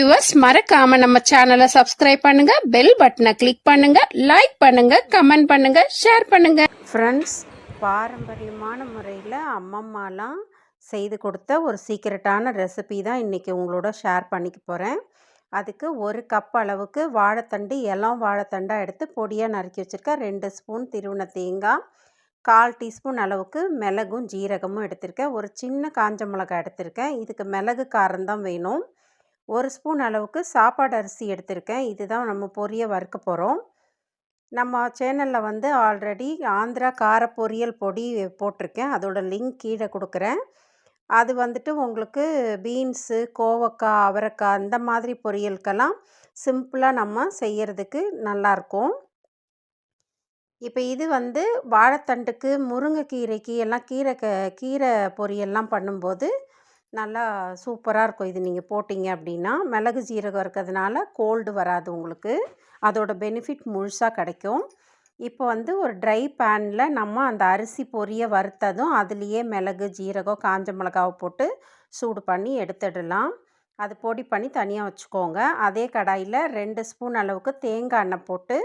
Viewers மறக்காம நம்ம சேனலை சப்ஸ்கிரைப் பண்ணுங்க பெல் பட்டனை கிளிக் பண்ணுங்க லைக் பண்ணுங்க கமெண்ட் பண்ணுங்க ஷேர் பண்ணுங்க. ஃப்ரெண்ட்ஸ் பாரம்பரியமான முறையில் அம்மம்மாலாம் செய்து கொடுத்த ஒரு சீக்ரெட்டான ரெசிபி தான் இன்றைக்கி உங்களோட ஷேர் பண்ணிக்க போகிறேன் அதுக்கு ஒரு கப் அளவுக்கு வாழைத்தண்டு எல்லாம் வாழைத்தண்டாக எடுத்து பொடியாக நறுக்கி வச்சுருக்கேன். ரெண்டு ஸ்பூன் திருவண தேங்காய் கால் டீஸ்பூன் அளவுக்கு மிளகும் ஜீரகமும் எடுத்திருக்கேன். ஒரு சின்ன காஞ்ச மிளகாய் எடுத்திருக்கேன். இதுக்கு மிளகு காரம் தான் வேணும். ஒரு ஸ்பூன் அளவுக்கு சாப்பாடு அரிசி எடுத்திருக்கேன். இதுதான் நம்ம பொரிய வறுக்க போகிறோம் நம்ம சேனலில் வந்து ஆல்ரெடி ஆந்திரா கார பொரியல் பொடி போட்டிருக்கேன். அதோட லிங்க் கீழே கொடுக்குறேன். அது வந்துட்டு உங்களுக்கு பீன்ஸு கோவக்காய் அவரைக்காய் அந்த மாதிரி பொரியலுக்கெல்லாம் சிம்பிளாக நம்ம செய்கிறதுக்கு நல்லாயிருக்கும் இப்போ இது வந்து வாழைத்தண்டுக்கு முருங்கைக்கீரைக்கு எல்லாம் கீரை க கீரை பொரியல்லாம் பண்ணும்போது நல்லா சூப்பராக இருக்கும் இது நீங்கள் போட்டிங்க அப்படின்னா. மிளகு ஜீரகம் இருக்கிறதுனால கோல்டு வராது உங்களுக்கு. அதோட பெனிஃபிட் முழுசாக கிடைக்கும். இப்போ வந்து ஒரு ட்ரை பேனில் நம்ம அந்த அரிசி பொரிய வறுத்ததும் அதுலேயே மிளகு ஜீரகம் காஞ்ச மிளகாவை போட்டு சூடு பண்ணி எடுத்துடலாம். அது பொடி பண்ணி தனியாக வச்சுக்கோங்க. அதே கடாயில் ரெண்டு ஸ்பூன் அளவுக்கு தேங்காய் எண்ணெய் போட்டு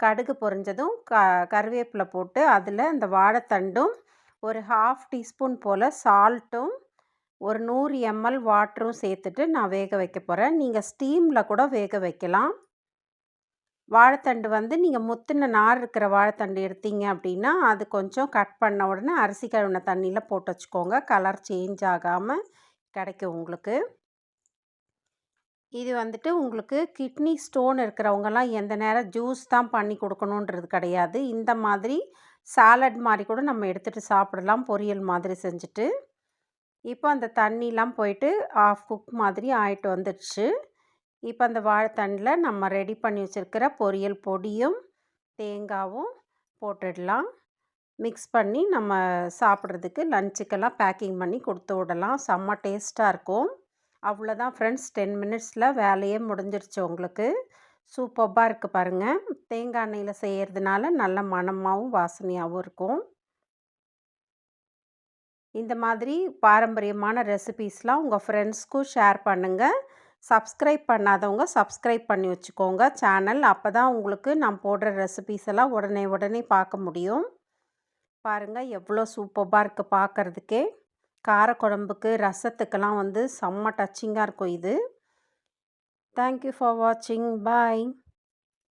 கடுகு பொரிஞ்சதும் க கருவேப்பிலை போட்டு அதில் அந்த வாழைத்தண்டும் ஒரு ஹாஃப் டீஸ்பூன் போல் சால்ட்டும் ஒரு நூறு எம்எல் வாட்டரும் சேர்த்துட்டு நான் வேக வைக்க போகிறேன் நீங்கள் ஸ்டீமில் கூட வேக வைக்கலாம். வாழைத்தண்டு வந்து நீங்கள் முத்தின நார் இருக்கிற வாழைத்தண்டு எடுத்தீங்க அப்படின்னா அது கொஞ்சம் கட் பண்ண உடனே அரிசி கழுவின தண்ணியில் போட்டு வச்சுக்கோங்க. கலர் சேஞ்ச் ஆகாமல் கிடைக்கும் உங்களுக்கு. இது வந்துட்டு உங்களுக்கு கிட்னி ஸ்டோன் இருக்கிறவங்கலாம் எந்த நேரம் ஜூஸ் தான் பண்ணி கொடுக்கணுன்றது கிடையாது. இந்த மாதிரி சாலட் மாதிரி கூட நம்ம எடுத்துகிட்டு சாப்பிடலாம். பொரியல் மாதிரி செஞ்சுட்டு. இப்போ அந்த தண்ணிலாம் போயிட்டு ஆஃப் குக் மாதிரி ஆயிட்டு வந்துடுச்சு. இப்போ அந்த வாழைத்தண்டில் நம்ம ரெடி பண்ணி வச்சுருக்கிற பொரியல் பொடியும் தேங்காவும் போட்டுடலாம். மிக்ஸ் பண்ணி நம்ம சாப்பிட்றதுக்கு லஞ்சுக்கெல்லாம் பேக்கிங் பண்ணி கொடுத்து விடலாம். செம்ம டேஸ்ட்டாக இருக்கும். அவ்வளோதான் ஃப்ரெண்ட்ஸ். டென் மினிட்ஸில் வேலையே முடிஞ்சிருச்சு உங்களுக்கு. சூப்பராக இருக்குது பாருங்கள் தேங்காய் எண்ணெயில் செய்கிறதுனால நல்ல மணமாகவும் வாசனையாகவும் இருக்கும். இந்த மாதிரி பாரம்பரியமான ரெசிபீஸ்லாம் உங்கள் ஃப்ரெண்ட்ஸ்க்கும் ஷேர் பண்ணுங்கள் சப்ஸ்கிரைப் பண்ணாதவங்க சப்ஸ்கிரைப் பண்ணி வச்சுக்கோங்க. சேனல் அப்போ தான் உங்களுக்கு நான் போடுற ரெசிபீஸ் எல்லாம் உடனே உடனே பார்க்க முடியும். பாருங்கள் எவ்வளோ சூப்பராக இருக்குது பார்க்குறதுக்கே. காரக்குழம்புக்கு ரசத்துக்கெல்லாம் வந்து செம்ம டச்சிங்காக இருக்கும் இது. தேங்க்யூ ஃபார் வாட்சிங் பாய்